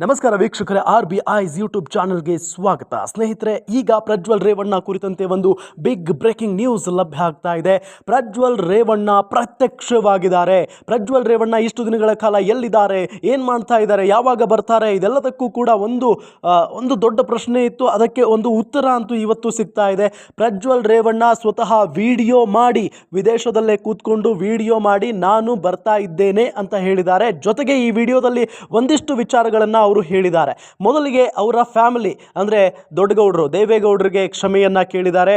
ನಮಸ್ಕಾರ ವೀಕ್ಷಕರೇ, R B ice YouTube ಚಾನಲ್ಗೆ ಸ್ವಾಗತ. ಸ್ನೇಹಿತರೆ, ಈಗ ಪ್ರಜ್ವಲ್ ರೇವಣ್ಣ ಕುರಿತಂತೆ ಒಂದು ಬಿಗ್ ಬ್ರೇಕಿಂಗ್ ನ್ಯೂಸ್ ಲಭ್ಯ ಆಗ್ತಾ ಇದೆ. ಪ್ರಜ್ವಲ್ ರೇವಣ್ಣ ಪ್ರತ್ಯಕ್ಷವಾಗಿದ್ದಾರೆ. ಪ್ರಜ್ವಲ್ ರೇವಣ್ಣ ಇಷ್ಟು ದಿನಗಳ ಕಾಲ ಎಲ್ಲಿದ್ದಾರೆ? ಏನು ಮಾಡ್ತಾ ಇದ್ದಾರೆ? ಯಾವಾಗ ಬರ್ತಾರೆ? ಇದೆಲ್ಲದಕ್ಕೂ ಕೂಡ ಒಂದು ಒಂದು ದೊಡ್ಡ ಪ್ರಶ್ನೆ ಇತ್ತು. ಅದಕ್ಕೆ ಒಂದು ಉತ್ತರ ಅಂತೂ ಇವತ್ತು ಸಿಗ್ತಾ ಇದೆ. ಪ್ರಜ್ವಲ್ ರೇವಣ್ಣ ಸ್ವತಃ ವಿಡಿಯೋ ಮಾಡಿ, ವಿದೇಶದಲ್ಲೇ ಕೂತ್ಕೊಂಡು ವಿಡಿಯೋ ಮಾಡಿ, ನಾನು ಬರ್ತಾ ಇದ್ದೇನೆ ಅಂತ ಹೇಳಿದ್ದಾರೆ. ಜೊತೆಗೆ ಈ ವಿಡಿಯೋದಲ್ಲಿ ಒಂದಿಷ್ಟು ವಿಚಾರಗಳನ್ನು ಅವರು ಹೇಳಿದ್ದಾರೆ. ಮೊದಲಿಗೆ ಅವರ ಫ್ಯಾಮಿಲಿ, ಅಂದರೆ ದೊಡ್ಡಗೌಡರು, ದೇವೇಗೌಡರಿಗೆ ಕ್ಷಮೆಯನ್ನು ಕೇಳಿದ್ದಾರೆ.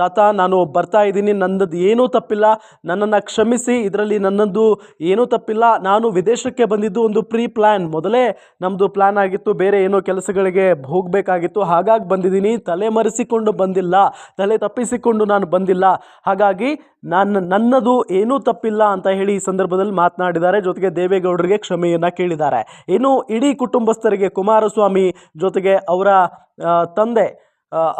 ತಾತ, ನಾನು ಬರ್ತಾ ಇದ್ದೀನಿ ನನ್ನದು ಏನೂ ತಪ್ಪಿಲ್ಲ. ನನ್ನನ್ನು ಕ್ಷಮಿಸಿ, ಇದರಲ್ಲಿ ನನ್ನದು ಏನೂ ತಪ್ಪಿಲ್ಲ. ನಾನು ವಿದೇಶಕ್ಕೆ ಬಂದಿದ್ದು ಒಂದು ಪ್ರೀ ಪ್ಲ್ಯಾನ್ ಮೊದಲೇ ನಮ್ಮದು ಪ್ಲ್ಯಾನ್ ಆಗಿತ್ತು, ಬೇರೆ ಏನೋ ಕೆಲಸಗಳಿಗೆ ಹೋಗಬೇಕಾಗಿತ್ತು. ಹಾಗಾಗಿ ಬಂದಿದ್ದೀನಿ. ತಲೆ ಮರೆಸಿಕೊಂಡು ಬಂದಿಲ್ಲ. ತಲೆ ತಪ್ಪಿಸಿಕೊಂಡು ನಾನು ಬಂದಿಲ್ಲ. ಹಾಗಾಗಿ ನನ್ನ ನನ್ನದು ಏನೂ ತಪ್ಪಿಲ್ಲ ಅಂತ ಹೇಳಿ ಈ ಸಂದರ್ಭದಲ್ಲಿ ಮಾತನಾಡಿದ್ದಾರೆ. ಜೊತೆಗೆ ದೇವೇಗೌಡರಿಗೆ ಕ್ಷಮೆಯನ್ನು ಕೇಳಿದ್ದಾರೆ. ಇನ್ನು ಇಡೀ ಕುಟುಂಬಸ್ಥರಿಗೆ ಕುಮಾರಸ್ವಾಮಿ ಜೊತೆಗೆ ಅವರ ತಂದೆ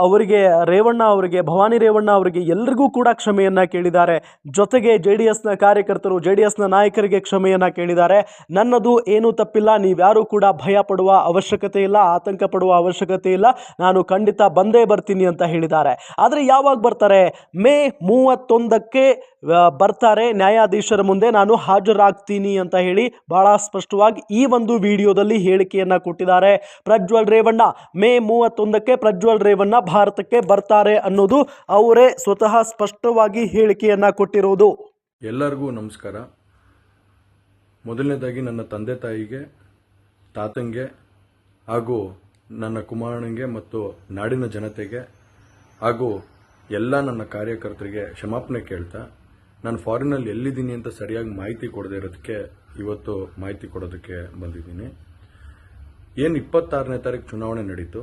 ಅವರಿಗೆ ರೇವಣ್ಣ ಅವರಿಗೆ, ಭವಾನಿ ರೇವಣ್ಣ ಅವರಿಗೆ ಎಲ್ರಿಗೂ ಕೂಡ ಕ್ಷಮೆಯನ್ನು ಕೇಳಿದ್ದಾರೆ. ಜೊತೆಗೆ ಜೆ ಡಿ ಎಸ್ನ ಕಾರ್ಯಕರ್ತರು ಜೆ ಡಿ ಎಸ್ನ ನಾಯಕರಿಗೆ ಕ್ಷಮೆಯನ್ನು ಕೇಳಿದ್ದಾರೆ. ನನ್ನದು ಏನೂ ತಪ್ಪಿಲ್ಲ, ನೀವ್ಯಾರೂ ಕೂಡ ಭಯ ಪಡುವ ಅವಶ್ಯಕತೆ ಇಲ್ಲ, ಆತಂಕ ಪಡುವ ಅವಶ್ಯಕತೆ ಇಲ್ಲ. ನಾನು ಖಂಡಿತ ಬಂದೇ ಬರ್ತೀನಿ ಅಂತ ಹೇಳಿದ್ದಾರೆ. ಆದರೆ ಯಾವಾಗ ಬರ್ತಾರೆ? ಮೇ ಮೂವತ್ತೊಂದಕ್ಕೆ ಬರ್ತಾರೆ. ನ್ಯಾಯಾಧೀಶರ ಮುಂದೆ ನಾನು ಹಾಜರಾಗ್ತೀನಿ ಅಂತ ಹೇಳಿ ಬಹಳ ಸ್ಪಷ್ಟವಾಗಿ ಈ ಒಂದು ವಿಡಿಯೋದಲ್ಲಿ ಹೇಳಿಕೆಯನ್ನು ಕೊಟ್ಟಿದ್ದಾರೆ. ಪ್ರಜ್ವಲ್ ರೇವಣ್ಣ, ಮೇ ಮೂವತ್ತೊಂದಕ್ಕೆ ಪ್ರಜ್ವಲ್ ರೇವಣ್ಣ ಭಾರತಕ್ಕೆ ಬರ್ತಾರೆ ಅನ್ನೋದು ಅವರೇ ಸ್ವತಃ ಸ್ಪಷ್ಟವಾಗಿ ಹೇಳಿಕೆಯನ್ನು ಕೊಟ್ಟಿರುವುದು ಎಲ್ಲರಿಗೂ ನಮಸ್ಕಾರ. ಮೊದಲನೇದಾಗಿ ನನ್ನ ತಂದೆ ತಾಯಿಗೆ, ತಾತಂಗೆ ಹಾಗೂ ನನ್ನ ಕುಮಾರನಿಗೆ ಮತ್ತು ನಾಡಿನ ಜನತೆಗೆ ಹಾಗೂ ಎಲ್ಲ ನನ್ನ ಕಾರ್ಯಕರ್ತರಿಗೆ ಕ್ಷಮಾಪಣೆ ಕೇಳ್ತಾ, ನಾನು ಫಾರಿನಲ್ಲಿ ಎಲ್ಲಿದ್ದೀನಿ ಅಂತ ಸರಿಯಾಗಿ ಮಾಹಿತಿ ಕೊಡದೇ ಇರೋದಕ್ಕೆ ಇವತ್ತು ಮಾಹಿತಿ ಕೊಡೋದಕ್ಕೆ ಬಂದಿದ್ದೀನಿ. ಏನು ಇಪ್ಪತ್ತಾರನೇ ತಾರೀಕು ಚುನಾವಣೆ ನಡೀತು.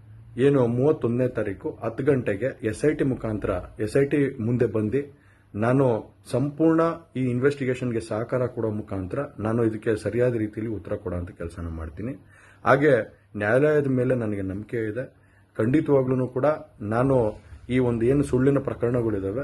ಏನು ಮೂವತ್ತೊಂದನೇ ತಾರೀಕು ಹತ್ತು ಗಂಟೆಗೆ ಎಸ್ ಐ ಟಿ ಮುಖಾಂತರ ಎಸ್ ಐ ಟಿ ಮುಂದೆ ಬಂದು ನಾನು ಸಂಪೂರ್ಣ ಈ ಇನ್ವೆಸ್ಟಿಗೇಷನ್ಗೆ ಸಹಕಾರ ಕೊಡೋ ಮುಖಾಂತರ ನಾನು ಇದಕ್ಕೆ ಸರಿಯಾದ ರೀತಿಯಲ್ಲಿ ಉತ್ತರ ಕೊಡೋಂಥ ಕೆಲಸನ ಮಾಡ್ತೀನಿ. ಹಾಗೆ ನ್ಯಾಯಾಲಯದ ಮೇಲೆ ನನಗೆ ನಂಬಿಕೆ ಇದೆ. ಖಂಡಿತವಾಗ್ಲೂ ಕೂಡ ನಾನು ಈ ಒಂದು ಏನು ಸುಳ್ಳಿನ ಪ್ರಕರಣಗಳಿದಾವೆ